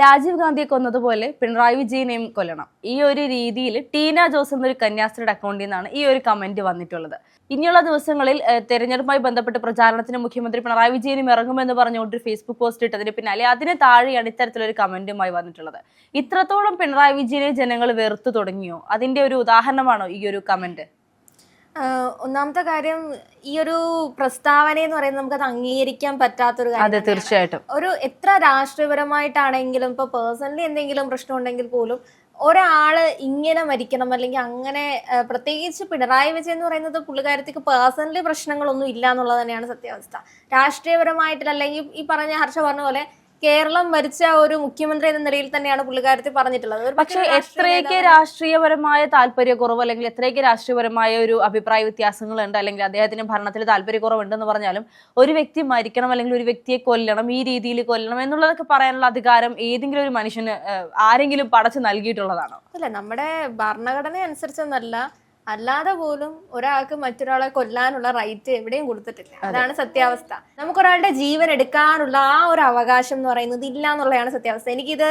രാജീവ് ഗാന്ധിയെ കൊന്നതുപോലെ പിണറായി വിജയനെയും കൊല്ലണം. ഈ ഒരു രീതിയിൽ ടീന ജോസ് എന്നൊരു കന്യാസ്ത്രീയുടെ അക്കൗണ്ടിൽ നിന്നാണ് ഈ ഒരു കമന്റ് വന്നിട്ടുള്ളത്. ഇനിയുള്ള ദിവസങ്ങളിൽ തെരഞ്ഞെടുപ്പുമായി ബന്ധപ്പെട്ട് പ്രചാരണത്തിന് മുഖ്യമന്ത്രി പിണറായി വിജയനും ഇറങ്ങുമെന്ന് പറഞ്ഞുകൊണ്ട് ഫേസ്ബുക്ക് പോസ്റ്റ് ഇട്ടതിന് പിന്നാലെ അതിന് താഴെയാണ് ഇത്തരത്തിലൊരു കമന്റുമായി വന്നിട്ടുള്ളത്. ഇത്രത്തോളം പിണറായി വിജയനെ ജനങ്ങൾ വെറുത്തു തുടങ്ങിയോ? അതിന്റെ ഒരു ഉദാഹരണമാണോ ഈ ഒരു കമന്റ് ഒന്നാമത്തെ കാര്യം ഈ ഒരു പ്രസ്താവന എന്ന് പറയുന്നത് നമുക്കത് അംഗീകരിക്കാൻ പറ്റാത്തൊരു കാര്യം അതെ തീർച്ചയായിട്ടും. ഒരു എത്ര രാഷ്ട്രീയപരമായിട്ടാണെങ്കിലും ഇപ്പൊ പേഴ്സണലി എന്തെങ്കിലും പ്രശ്നം ഉണ്ടെങ്കിൽ പോലും ഒരാൾ ഇങ്ങനെ മരിക്കണം അല്ലെങ്കിൽ അങ്ങനെ പ്രത്യേകിച്ച് പിണറായി വിജയൻ എന്ന് പറയുന്നത് പുള്ളിക്കാരത്തേക്ക് പേഴ്സണലി പ്രശ്നങ്ങളൊന്നും ഇല്ല എന്നുള്ളത് തന്നെയാണ് സത്യാവസ്ഥ. രാഷ്ട്രീയപരമായിട്ടില്ല അല്ലെങ്കിൽ ഈ പറഞ്ഞ ഹർഷ പറഞ്ഞ പോലെ കേരളം ഭരിച്ച ഒരു മുഖ്യമന്ത്രി എന്ന നിലയിൽ തന്നെയാണ് പുള്ളിക്കാരത്തി പറഞ്ഞിട്ടുള്ളത്. പക്ഷേ എത്രയൊക്കെ രാഷ്ട്രീയപരമായ താല്പര്യക്കുറവ് അല്ലെങ്കിൽ എത്രയൊക്കെ രാഷ്ട്രീയപരമായ ഒരു അഭിപ്രായ വ്യത്യാസങ്ങളുണ്ട് അല്ലെങ്കിൽ അദ്ദേഹത്തിന് ഭരണത്തിൽ താല്പര്യക്കുറവുണ്ടെന്ന് പറഞ്ഞാലും ഒരു വ്യക്തി മരിക്കണം അല്ലെങ്കിൽ ഒരു വ്യക്തിയെ കൊല്ലണം ഈ രീതിയിൽ കൊല്ലണം എന്നുള്ളതൊക്കെ പറയാനുള്ള അധികാരം ഏതെങ്കിലും ഒരു മനുഷ്യന് ആരെങ്കിലും പടച്ചു നൽകിയിട്ടുള്ളതാണോ? അല്ല നമ്മുടെ ഭരണഘടന അനുസരിച്ചൊന്നല്ല അല്ലാതെ പോലും ഒരാൾക്ക് മറ്റൊരാളെ കൊല്ലാനുള്ള റൈറ്റ് എവിടെയും കൊടുത്തിട്ടില്ല. അതാണ് സത്യാവസ്ഥ. നമുക്കൊരാളുടെ ജീവൻ എടുക്കാനുള്ള ആ ഒരു അവകാശം എന്ന് പറയുന്നത് ഇല്ല എന്നുള്ളതാണ് സത്യാവസ്ഥ. എനിക്കിത്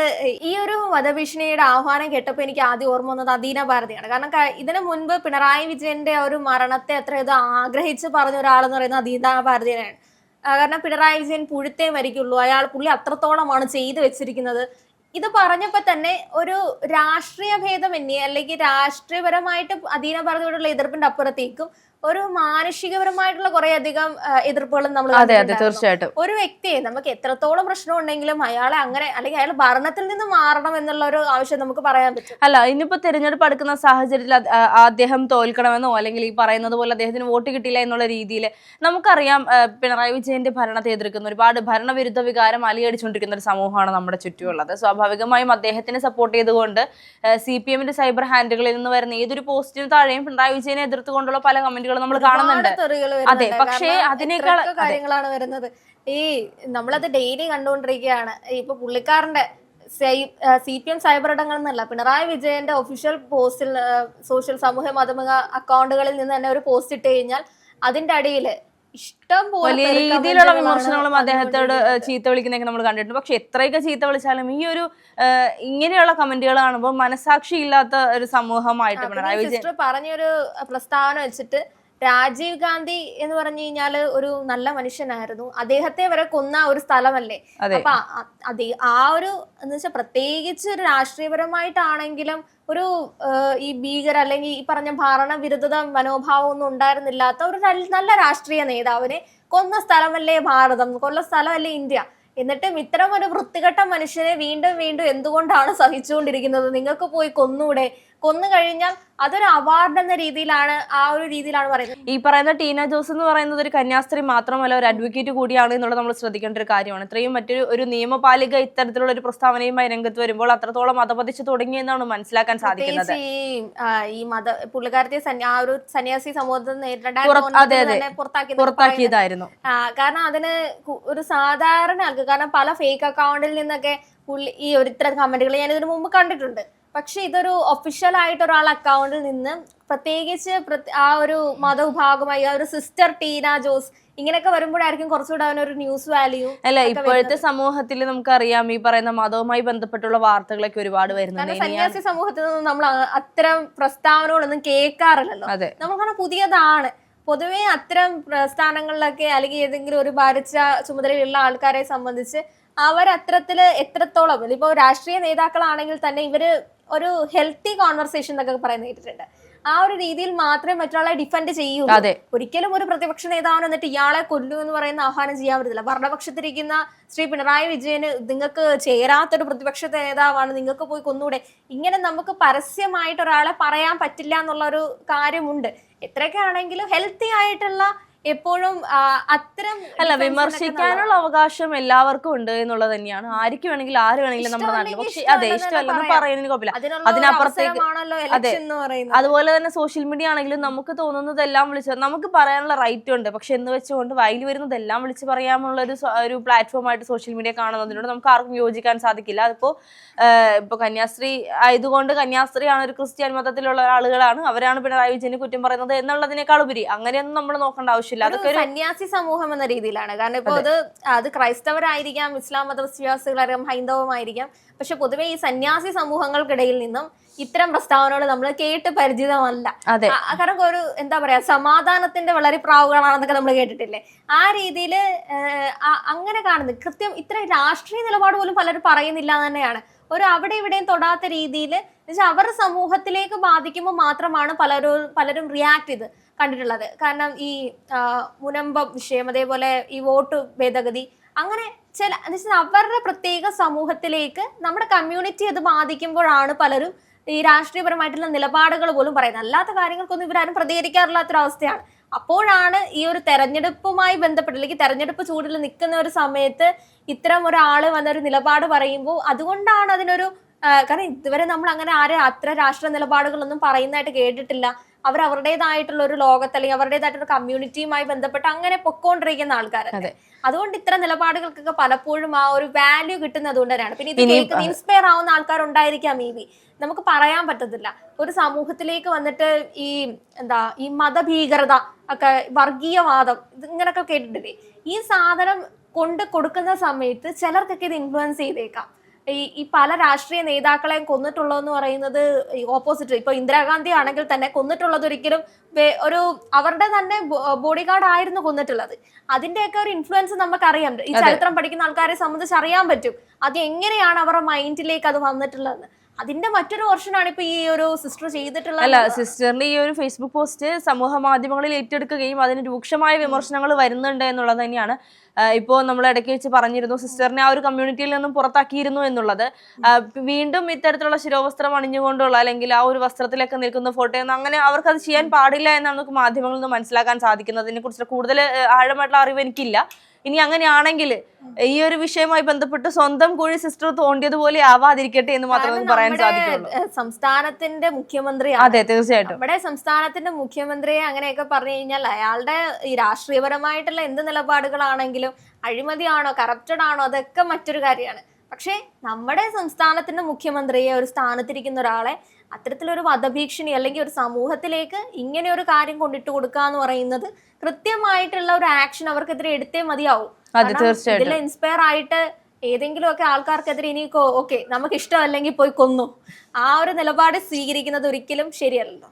ഈ ഒരു വധഭീഷണിയുടെ ആഹ്വാനം കേട്ടപ്പോൾ എനിക്ക് ആദ്യം ഓർമ്മ വന്നത് അദീന ഭാരതിയാണ്. കാരണം ഇതിനു മുൻപ് പിണറായി വിജയന്റെ ഒരു മരണത്തെ അത്ര ഇത് ആഗ്രഹിച്ച് പറഞ്ഞ ഒരാളെന്ന് പറയുന്നത് അദീന ഭാരതിയാണ്. കാരണം പിണറായി വിജയൻ പുഴുത്തേ മരിക്കുള്ളൂ. അയാൾ പുള്ളി അത്രത്തോളമാണ് ചെയ്തു വെച്ചിരിക്കുന്നത്. ഇത് പറഞ്ഞപ്പോ തന്നെ ഒരു രാഷ്ട്രീയ ഭേദമന്യേ അല്ലെങ്കിൽ രാഷ്ട്രീയപരമായിട്ട് അധീന പറഞ്ഞുകൊണ്ടുള്ള എതിർപ്പിന്റെ അപ്പുറത്തേക്കും ഒരു മാനുഷികപരമായിട്ടുള്ള കുറെ അധികം എതിർപ്പുകളും നമ്മൾ അതെ അതെ തീർച്ചയായിട്ടും. ഒരു വ്യക്തിയെ നമുക്ക് എത്രത്തോളം പ്രശ്നം ഉണ്ടെങ്കിലും അയാളെ അങ്ങനെ അല്ലെങ്കിൽ അയാൾ ഭരണത്തിൽ നിന്ന് മാറണം എന്നുള്ള ഒരു ആവശ്യം നമുക്ക് പറയാൻ പറ്റും. അല്ല ഇനിയിപ്പോ തെരഞ്ഞെടുപ്പ് അടുക്കുന്ന സാഹചര്യത്തിൽ അദ്ദേഹം തോൽക്കണമെന്നോ അല്ലെങ്കിൽ ഈ പറയുന്നത് പോലെ അദ്ദേഹത്തിന് വോട്ട് കിട്ടില്ല എന്നുള്ള രീതിയിൽ നമുക്കറിയാം പിണറായി വിജയന്റെ ഭരണത്തെ എതിർക്കുന്ന ഒരുപാട് ഭരണവിരുദ്ധ വികാരം അലിയടിച്ചുകൊണ്ടിരിക്കുന്ന ഒരു സമൂഹമാണ് നമ്മുടെ ചുറ്റുമുള്ളത്. സ്വാഭാവികമായും അദ്ദേഹത്തിനെ സപ്പോർട്ട് ചെയ്തുകൊണ്ട് സി പി എമ്മിന്റെ സൈബർ ഹാൻഡുകളിൽ നിന്ന് വരുന്ന ഏതൊരു പോസ്റ്റിന് താഴെയും പിണറായി വിജയനെ എതിർത്തുകൊണ്ടുള്ള പല നമ്മൾ കാണുന്നുണ്ട്. അതെ, പക്ഷേ അതിനേക്കാൾ- കാര്യങ്ങളാണ് വരുന്നത്. ഈ നമ്മളത് ഡെയിലി കണ്ടുകൊണ്ടിരിക്കുകയാണ്. ഇപ്പൊ പുള്ളിക്കാരന്റെ സി പി എം സൈബർ ഇടങ്ങൾ എന്നല്ല പിണറായി വിജയന്റെ ഒഫീഷ്യൽ പോസ്റ്റിൽ സോഷ്യൽ സമൂഹ മാധ്യമ അക്കൗണ്ടുകളിൽ നിന്ന് തന്നെ ഒരു പോസ്റ്റ് ഇട്ട് കഴിഞ്ഞാൽ അതിന്റെ അടിയിൽ ഇഷ്ടം പോലെ രീതിയിലുള്ള വിമർശനങ്ങളും അദ്ദേഹത്തോട് ചീത്ത വിളിക്കുന്നതൊക്കെ നമ്മൾ കണ്ടിട്ടുണ്ട്. പക്ഷെ എത്രയൊക്കെ ചീത്ത വിളിച്ചാലും ഈ ഒരു ഇങ്ങനെയുള്ള കമന്റുകൾ കാണുമ്പോൾ മനസാക്ഷി ഇല്ലാത്ത ഒരു സമൂഹമായിട്ട് പിണറായി വിജയൻ പറഞ്ഞൊരു പ്രസ്താവന വെച്ചിട്ട് രാജീവ് ഗാന്ധി എന്ന് പറഞ്ഞു കഴിഞ്ഞാൽ ഒരു നല്ല മനുഷ്യനായിരുന്നു. അദ്ദേഹത്തെ വരെ കൊന്ന ഒരു സ്ഥലമല്ലേ. അപ്പൊ അതെ ആ ഒരു എന്ന് വെച്ചാൽ പ്രത്യേകിച്ച് ഒരു രാഷ്ട്രീയപരമായിട്ടാണെങ്കിലും ഒരു ഈ ഭീകര അല്ലെങ്കിൽ ഈ പറഞ്ഞ ഭരണവിരുദ്ധത മനോഭാവം ഒന്നും ഉണ്ടായിരുന്നില്ലാത്ത ഒരു നല്ല- നല്ല രാഷ്ട്രീയ നേതാവിനെ കൊന്ന സ്ഥലമല്ലേ ഭാരതം കൊല്ല സ്ഥലമല്ലേ ഇന്ത്യ. എന്നിട്ടും ഇത്തരം ഒരു വൃത്തികെട്ട മനുഷ്യനെ വീണ്ടും വീണ്ടും എന്തുകൊണ്ടാണ് സഹിച്ചുകൊണ്ടിരിക്കുന്നത്? നിങ്ങൾക്ക് പോയി കൊന്നൂടെ? കൊന്നു കഴിഞ്ഞാൽ അതൊരു അവാർഡ് എന്ന രീതിയിലാണ് ആ ഒരു രീതിയിലാണ് പറയുന്നത്. ഈ പറയുന്ന ടീന ജോസ് എന്ന് പറയുന്നത് ഒരു കന്യാസ്ത്രീ മാത്രമല്ല ഒരു അഡ്വക്കേറ്റ് കൂടിയാണ് എന്നുള്ളത് നമ്മൾ ശ്രദ്ധിക്കേണ്ട ഒരു കാര്യമാണ്. ഇത്രയും മറ്റൊരു ഒരു നിയമപാലിക ഇത്തരത്തിലുള്ള ഒരു പ്രസ്താവനയുമായി രംഗത്ത് വരുമ്പോൾ അത്രത്തോളം മതപതിച്ചു തുടങ്ങിയെന്നാണ് മനസ്സിലാക്കാൻ സാധിക്കുന്നത്. ഈ മത പുള്ളിക്കാരത്തെ സന്യ- ആ ഒരു സന്യാസി സമൂഹത്തിൽ. പുറത്താക്കിയതായിരുന്നു. കാരണം അതിന് ഒരു സാധാരണ ആൾക്ക് കാരണം പല ഫേക്ക് അക്കൗണ്ടിൽ നിന്നൊക്കെ പുള്ളി ഈ ഒരു ഇത്തരം കമന്റുകൾ ഞാൻ ഇതിനു മുമ്പ് കണ്ടിട്ടുണ്ട്. പക്ഷെ ഇതൊരു ഒഫീഷ്യൽ ആയിട്ട് ഒരാൾ അക്കൗണ്ടിൽ നിന്ന് പ്രത്യേകിച്ച് ആ ഒരു മതവിഭാഗമായി ആ ഒരു സിസ്റ്റർ ടീന ജോസ് ഇങ്ങനെയൊക്കെ വരുമ്പോഴായിരിക്കും കുറച്ചുകൂടെ അവനൊരു ന്യൂസ് വാല്യൂ അല്ല ഇപ്പോഴത്തെ സമൂഹത്തിൽ നമുക്കറിയാം ഈ പറയുന്ന മതവുമായി ബന്ധപ്പെട്ടുള്ള വാർത്തകളൊക്കെ ഒരുപാട് വരുന്നുണ്ട്. സന്യാസി സമൂഹത്തിൽ നിന്ന് നമ്മൾ അത്തരം പ്രസ്താവനകളൊന്നും കേൾക്കാറില്ലല്ലോ. അതെ. നമുക്കാണ് പുതിയതാണ്. പൊതുവെ അത്തരം പ്രസ്ഥാനങ്ങളിലൊക്കെ അല്ലെങ്കിൽ ഏതെങ്കിലും ഒരു ഭരിച്ച ചുമതലയുള്ള ആൾക്കാരെ സംബന്ധിച്ച് അവർ അത്തരത്തിൽ എത്രത്തോളം ഇപ്പൊ രാഷ്ട്രീയ നേതാക്കളാണെങ്കിൽ തന്നെ ഇവർ ഒരു ഹെൽത്തി കോൺവെർസേഷൻ എന്നൊക്കെ പറയുന്നത് കേട്ടിട്ടുണ്ട്. ആ ഒരു രീതിയിൽ മാത്രമേ മറ്റൊരാളെ ഡിഫെൻഡ് ചെയ്യൂ ഒരിക്കലും ഒരു പ്രതിപക്ഷ നേതാവിന് എന്നിട്ട് ഇയാളെ കൊല്ലു എന്ന് പറയുന്ന ആഹ്വാനം ചെയ്യാൻ പറ്റില്ല ഭരണപക്ഷത്തിരിക്കുന്ന ശ്രീ പിണറായി വിജയന് നിങ്ങൾക്ക് ചേരാത്തൊരു പ്രതിപക്ഷ നേതാവാണ് നിങ്ങൾക്ക് പോയി കൊന്നുകൂടെ ഇങ്ങനെ നമുക്ക് പരസ്യമായിട്ട് ഒരാളെ പറയാൻ പറ്റില്ല എന്നുള്ള ഒരു കാര്യമുണ്ട്. എത്രയൊക്കെ ആണെങ്കിലും ഹെൽത്തി ആയിട്ടുള്ള എപ്പോഴും അത്തരം അല്ല വിമർശിക്കാനുള്ള അവകാശം എല്ലാവർക്കും ഉണ്ട് എന്നുള്ളത് തന്നെയാണ്. ആർക്ക് വേണമെങ്കിലും ആര് വേണമെങ്കിലും നമ്മുടെ നാട്ടിൽ പക്ഷേ അതെ ഇഷ്ടമല്ലെന്ന് ഇഷ്ടമല്ലെന്ന് പറയാം. പറയുന്നതിന് കുഴപ്പമില്ല. അതിനപ്പുറത്തേക്ക് അതെ. അതുപോലെ തന്നെ സോഷ്യൽ മീഡിയ ആണെങ്കിലും നമുക്ക് തോന്നുന്നതെല്ലാം വിളിച്ച് നമുക്ക് പറയാനുള്ള റൈറ്റ് ഉണ്ട്. പക്ഷെ എന്ന് വെച്ചുകൊണ്ട് വായിൽ വരുന്നതെല്ലാം വിളിച്ച് പറയാനുള്ള ഒരു ഒരു പ്ലാറ്റ്ഫോം ആയിട്ട് സോഷ്യൽ മീഡിയ കാണുന്നതിനോട് നമുക്ക് ആർക്കും യോജിക്കാൻ സാധിക്കില്ല. അതിപ്പോ ഇപ്പൊ കന്യാസ്ത്രീ ആയതുകൊണ്ട് കന്യാസ്ത്രീയാണ് ഒരു ക്രിസ്ത്യൻ മതത്തിലുള്ള ആളുകളാണ്. അവരാണ് പിണറായി വിജയന് കുറ്റം പറയുന്നത് എന്നുള്ളതിനേക്കാൾ ഉപരി അങ്ങനെയൊന്നും നമ്മൾ നോക്കേണ്ട ആവശ്യമില്ല. ആവശ്യമില്ല. അതൊക്കെ ഒരു സന്യാസി സമൂഹം എന്ന രീതിയിലാണ്. കാരണം ഇപ്പൊ അത്. അത് ക്രൈസ്തവരായിരിക്കാം ഇസ്ലാം മതവിശ്വാസികളായിരിക്കാം ഹൈന്ദവമായിരിക്കാം. പക്ഷെ പൊതുവേ ഈ സന്യാസി സമൂഹങ്ങൾക്കിടയിൽ നിന്നും ഇത്തരം പ്രസ്താവനകൾ നമ്മൾ കേട്ട് പരിചിതമല്ല. കാരണം ഒരു എന്താ പറയാ സമാധാനത്തിന്റെ വളരെ പ്രാവുകളാണെന്നൊക്കെ നമ്മൾ കേട്ടിട്ടില്ലേ? ആ രീതിയിൽ അങ്ങനെ കാണുന്നത്. കൃത്യം ഇത്ര രാഷ്ട്രീയ നിലപാട് പോലും പലരും പറയുന്നില്ല തന്നെയാണ്. ഒരു അവിടെ ഇവിടെയും തൊടാത്ത രീതിയിൽ എന്നുവെച്ചാൽ അവരുടെ സമൂഹത്തിലേക്ക് ബാധിക്കുമ്പോൾ മാത്രമാണ് പലരും പലരും റിയാക്ട് ചെയ്ത് കണ്ടിട്ടുള്ളത്. കാരണം ഈ മുനമ്പം വിഷയം അതേപോലെ ഈ വോട്ട് ഭേദഗതി അങ്ങനെ ചില എന്നുവെച്ചാൽ അവരുടെ പ്രത്യേക സമൂഹത്തിലേക്ക് നമ്മുടെ കമ്മ്യൂണിറ്റി അത് ബാധിക്കുമ്പോഴാണ് പലരും ഈ രാഷ്ട്രീയപരമായിട്ടുള്ള നിലപാടുകൾ പോലും പറയുന്നത്. അല്ലാത്ത കാര്യങ്ങൾക്കൊന്നും ഇവരാരും പ്രതികരിക്കാറില്ലാത്തൊരവസ്ഥയാണ്. അപ്പോഴാണ് ഈ ഒരു തെരഞ്ഞെടുപ്പുമായി ബന്ധപ്പെട്ട് അല്ലെങ്കിൽ തെരഞ്ഞെടുപ്പ് ചൂടിൽ നിൽക്കുന്ന ഒരു സമയത്ത് ഇത്തരം ഒരാൾ വന്നൊരു നിലപാട് പറയുമ്പോൾ അതുകൊണ്ടാണ് അതിനൊരു കാരണം ഇതുവരെ നമ്മൾ അങ്ങനെ ആരെ അത്ര രാഷ്ട്രീയ നിലപാടുകളൊന്നും പറയുന്നതായിട്ട് കേട്ടിട്ടില്ല. അവർ അവരുടേതായിട്ടുള്ള ഒരു ലോകത്ത് അല്ലെങ്കിൽ അവരുടേതായിട്ടുള്ള കമ്മ്യൂണിറ്റിയുമായി ബന്ധപ്പെട്ട് അങ്ങനെ പൊക്കോണ്ടിരിക്കുന്ന ആൾക്കാരല്ലേ അതുകൊണ്ട് ഇത്തരം നിലപാടുകൾക്കൊക്കെ പലപ്പോഴും ആ ഒരു വാല്യൂ കിട്ടുന്നത് കൊണ്ട് തന്നെയാണ്. പിന്നെ ഇത് ഇനിയും- കേൾക്കുന്ന ഇൻസ്പയർ ആവുന്ന ആൾക്കാരുണ്ടായിരിക്കാം മേ ബി നമുക്ക് പറയാൻ പറ്റത്തില്ല. ഒരു സമൂഹത്തിലേക്ക് വന്നിട്ട് ഈ എന്താ ഈ മതഭീകരത ഒക്കെ വർഗീയവാദം ഇങ്ങനൊക്കെ കേട്ടിട്ടില്ലേ? ഈ സാധനം കൊണ്ട് കൊടുക്കുന്ന സമയത്ത് ചിലർക്കൊക്കെ ഇത് ഇൻഫ്ലുവൻസ് ചെയ്തേക്കാം. ഈ ഈ പല രാഷ്ട്രീയ നേതാക്കളെയും കൊന്നിട്ടുള്ളതെന്ന് പറയുന്നത് ഓപ്പോസിറ്റ് ഇപ്പൊ ഇന്ദിരാഗാന്ധി ആണെങ്കിൽ തന്നെ കൊന്നിട്ടുള്ളത് ഒരിക്കലും ഒരു അവരുടെ തന്നെ ബോഡി ഗാർഡ് ആയിരുന്നു കൊന്നിട്ടുള്ളത്. അതിന്റെയൊക്കെ ഒരു ഇൻഫ്ലുവൻസ് നമുക്കറിയാം. ഈ ചരിത്രം പഠിക്കുന്ന ആൾക്കാരെ സംബന്ധിച്ച് അറിയാൻ പറ്റും. അത് എങ്ങനെയാണ് അവരുടെ മൈൻഡിലേക്ക് അത് വന്നിട്ടുള്ളത് അതിന്റെ മറ്റൊരു വെർഷനാണ് ഇപ്പൊ ഈ ഒരു സിസ്റ്റർ അല്ല ചെയ്തിട്ടുള്ളത് സിസ്റ്ററിന്റെ ഈ ഒരു ഫേസ്ബുക്ക് പോസ്റ്റ് സമൂഹ മാധ്യമങ്ങളിൽ ഏറ്റെടുക്കുകയും അതിന് രൂക്ഷമായ വിമർശനങ്ങൾ വരുന്നുണ്ട് എന്നുള്ളത് തന്നെയാണ്. ഇപ്പോൾ നമ്മൾ ഇടയ്ക്ക് വെച്ച് പറഞ്ഞിരുന്നു സിസ്റ്ററിനെ ആ ഒരു കമ്മ്യൂണിറ്റിയിൽ നിന്നും പുറത്താക്കിയിരുന്നു എന്നുള്ളത്. വീണ്ടും ഇത്തരത്തിലുള്ള ശിരോവസ്ത്രം അണിഞ്ഞുകൊണ്ടുള്ള അല്ലെങ്കിൽ ആ ഒരു വസ്ത്രത്തിലൊക്കെ നിൽക്കുന്ന ഫോട്ടോ ഒന്നും അങ്ങനെ അവർക്ക് അത് ചെയ്യാൻ പാടില്ല എന്നാണ് നമുക്ക് മാധ്യമങ്ങളിൽ നിന്ന് മനസ്സിലാക്കാൻ സാധിക്കുന്നത്. അതിനെ കുറിച്ച് കൂടുതൽ ആഴമായിട്ടുള്ള അറിവ് എനിക്കില്ല. ഇനി അങ്ങനെയാണെങ്കിൽ ഈ ഒരു വിഷയവുമായി ബന്ധപ്പെട്ട് സ്വന്തം കുഴി സിസ്റ്റർ തോണ്ടിയതുപോലെ ആവാതിരിക്കട്ടെ എന്ന് മാത്രമേ പറയാൻ സാധിക്കുള്ളൂ. സംസ്ഥാനത്തിന്റെ മുഖ്യമന്ത്രി അതെ തീർച്ചയായിട്ടും. നമ്മുടെ സംസ്ഥാനത്തിന്റെ മുഖ്യമന്ത്രിയെ അങ്ങനെയൊക്കെ പറഞ്ഞു കഴിഞ്ഞാൽ അയാളുടെ ഈ രാഷ്ട്രീയപരമായിട്ടുള്ള എന്ത് നിലപാടുകളാണെങ്കിലും അഴിമതിയാണോ കറപ്റ്റഡ് ആണോ അതൊക്കെ മറ്റൊരു കാര്യമാണ്. പക്ഷേ നമ്മുടെ സംസ്ഥാനത്തിന്റെ മുഖ്യമന്ത്രിയെ ഒരു സ്ഥാനത്തിരിക്കുന്ന ഒരാളെ അത്തരത്തിലൊരു വധഭീഷണി അല്ലെങ്കിൽ ഒരു സമൂഹത്തിലേക്ക് ഇങ്ങനെ ഒരു കാര്യം കൊണ്ടിട്ട് കൊടുക്കുക എന്ന് പറയുന്നത് കൃത്യമായിട്ടുള്ള ഒരു ആക്ഷൻ അവർക്കെതിരെ എടുത്തേ മതിയാവും. ഇതിൽ ഇൻസ്പയർ ആയിട്ട് ഏതെങ്കിലും ഒക്കെ ആൾക്കാർക്കെതിരെ ഇനി ഓക്കെ നമുക്ക് ഇഷ്ടമല്ലെങ്കിൽ പോയി കൊന്നു. ആ ഒരു നിലപാട് സ്വീകരിക്കുന്നത് ഒരിക്കലും ശരിയല്ലല്ലോ.